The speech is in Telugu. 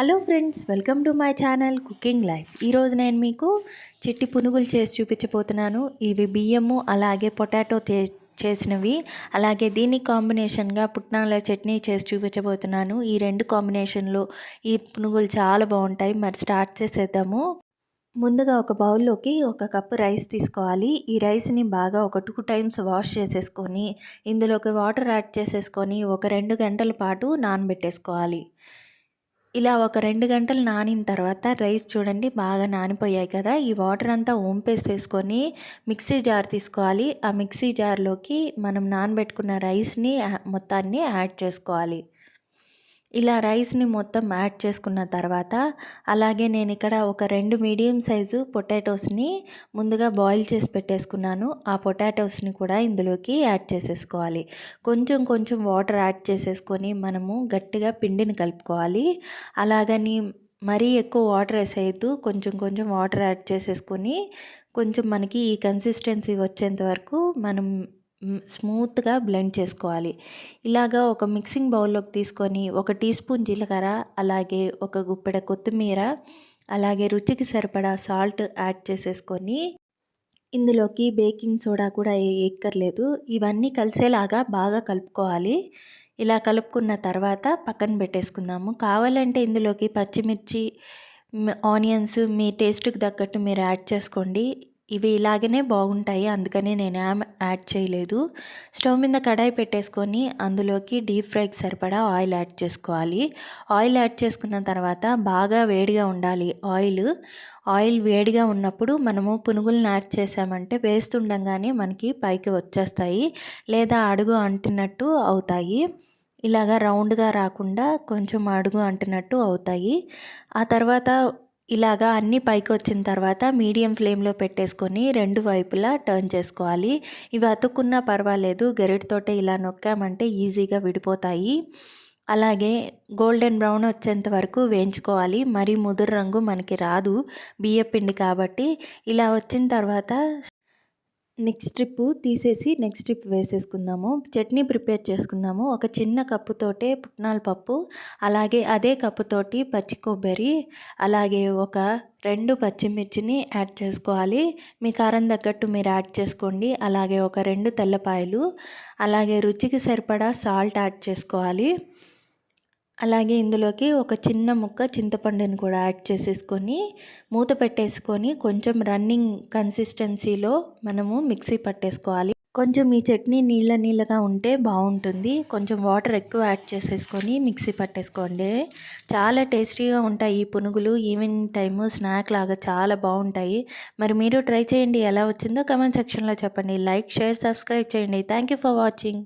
Hello friends welcome to my channel cooking life. ఈరోజు నేను మీకు చిట్టి పునుగులు చేసి చూపించబోతున్నాను. ఇవి బియ్యము అలాగే పొటాటో చేసినవి. అలాగే దీనికి కాంబినేషన్గా పుట్నాల చట్నీ చేసి చూపించబోతున్నాను. ఈ రెండు కాంబినేషన్లో ఈ పునుగులు చాలా బాగుంటాయి. మరి స్టార్ట్ చేసేద్దాము. ముందుగా ఒక బౌల్లోకి ఒక కప్పు రైస్ తీసుకోవాలి. ఈ రైస్ని బాగా ఒక టూ టైమ్స్ వాష్ చేసేసుకొని ఇందులోకి వాటర్ యాడ్ చేసేసుకొని ఒక రెండు గంటల పాటు నానబెట్టేసుకోవాలి. ఇలా ఒక రెండు గంటలు నానిన తర్వాత రైస్ చూడండి బాగా నానిపోయాయి కదా. ఈ వాటర్ అంతా వంపేసేసుకొని మిక్సీ జార్ తీసుకోవాలి. ఆ మిక్సీ జార్లోకి మనం నానబెట్టుకున్న రైస్ని మొత్తాన్ని యాడ్ చేసుకోవాలి. ఇలా రైస్ని మొత్తం యాడ్ చేసుకున్న తర్వాత అలాగే నేను ఇక్కడ ఒక రెండు మీడియం సైజు పొటాటోస్ని ముందుగా బాయిల్ చేసి పెట్టేసుకున్నాను. ఆ పొటాటోస్ని కూడా ఇందులోకి యాడ్ చేసేసుకోవాలి. కొంచెం కొంచెం వాటర్ యాడ్ చేసేసుకొని మనము గట్టిగా పిండిని కలుపుకోవాలి. అలాగని మరీ ఎక్కువ వాటర్ వేసేయద్దు. కొంచెం కొంచెం వాటర్ యాడ్ చేసేసుకొని కొంచెం మనకి ఈ కన్సిస్టెన్సీ వచ్చేంత వరకు మనం స్మూత్గా బ్లెండ్ చేసుకోవాలి. ఇలాగా ఒక మిక్సింగ్ బౌల్లోకి తీసుకొని ఒక టీ స్పూన్ జీలకర్ర అలాగే ఒక గుప్పెడ కొత్తిమీర అలాగే రుచికి సరిపడా సాల్ట్ యాడ్ చేసేసుకొని ఇందులోకి బేకింగ్ సోడా కూడా ఎక్కర్లేదు ఇవన్నీ కలిసేలాగా బాగా కలుపుకోవాలి. ఇలా కలుపుకున్న తర్వాత పక్కన పెట్టేసుకుందాము. కావాలంటే ఇందులోకి పచ్చిమిర్చి ఆనియన్స్ మీ టేస్ట్కి తగ్గట్టు మీరు యాడ్ చేసుకోండి. ఇవి ఇలాగనే బాగుంటాయి. అందుకని నేను యాడ్ చేయలేదు. స్టవ్ మీద కడాయి పెట్టేసుకొని అందులోకి డీప్ ఫ్రైకి సరిపడా ఆయిల్ యాడ్ చేసుకోవాలి. ఆయిల్ యాడ్ చేసుకున్న తర్వాత బాగా వేడిగా ఉండాలి. ఆయిల్ ఆయిల్ వేడిగా ఉన్నప్పుడు మనము పునుగులను యాడ్ చేసామంటే వేస్తుండగానే మనకి పైకి వచ్చేస్తాయి. లేదా అడుగు అంటినట్టు అవుతాయి. ఇలాగా రౌండ్గా రాకుండా కొంచెం అడుగు అంటినట్టు అవుతాయి. ఆ తర్వాత ఇలాగా అన్నీ పైకి వచ్చిన తర్వాత మీడియం ఫ్లేమ్లో పెట్టేసుకొని రెండు వైపులా టర్న్ చేసుకోవాలి. ఇవి అతుక్కున్నా పర్వాలేదు. గరిటతోటే ఇలా నొక్కామంటే ఈజీగా విడిపోతాయి. అలాగే గోల్డెన్ బ్రౌన్ వచ్చేంత వరకు వేయించుకోవాలి. మరీ ముదురు రంగు మనకి రాదు. బియ్యపిండి కాబట్టి ఇలా వచ్చిన తర్వాత నెక్స్ట్ స్ట్రిప్ తీసేసి నెక్స్ట్ స్ట్రిప్ వేసేసుకుందాము. చట్నీ ప్రిపేర్ చేసుకుందాము. ఒక చిన్న కప్పుతోటే పుట్నాల పప్పు అలాగే అదే కప్పుతోటి పచ్చి కొబ్బరి అలాగే ఒక రెండు పచ్చిమిర్చిని యాడ్ చేసుకోవాలి. మీ కారం తగ్గట్టు మీరు యాడ్ చేసుకోండి. అలాగే ఒక రెండు తెల్లపాయలు అలాగే రుచికి సరిపడా సాల్ట్ యాడ్ చేసుకోవాలి. అలాగే ఇందులోకి ఒక చిన్న ముక్క చింతపండుని కూడా యాడ్ చేసేసుకొని మూత పెట్టేసుకొని కొంచెం రన్నింగ్ కన్సిస్టెన్సీలో మనము మిక్సీ పట్టేసుకోవాలి. కొంచెం ఈ చట్నీ నీళ్ళ నీళ్ళగా ఉంటే బాగుంటుంది. కొంచెం వాటర్ ఎక్కువ యాడ్ చేసేసుకొని మిక్సీ పట్టేసుకోండి. చాలా టేస్టీగా ఉంటాయి ఈ పునుగులు. ఈవినింగ్ టైము స్నాక్ లాగా చాలా బాగుంటాయి. మరి మీరు ట్రై చేయండి. ఎలా వచ్చిందో కమెంట్ సెక్షన్లో చెప్పండి. లైక్ షేర్ సబ్స్క్రైబ్ చేయండి. Thank for watching.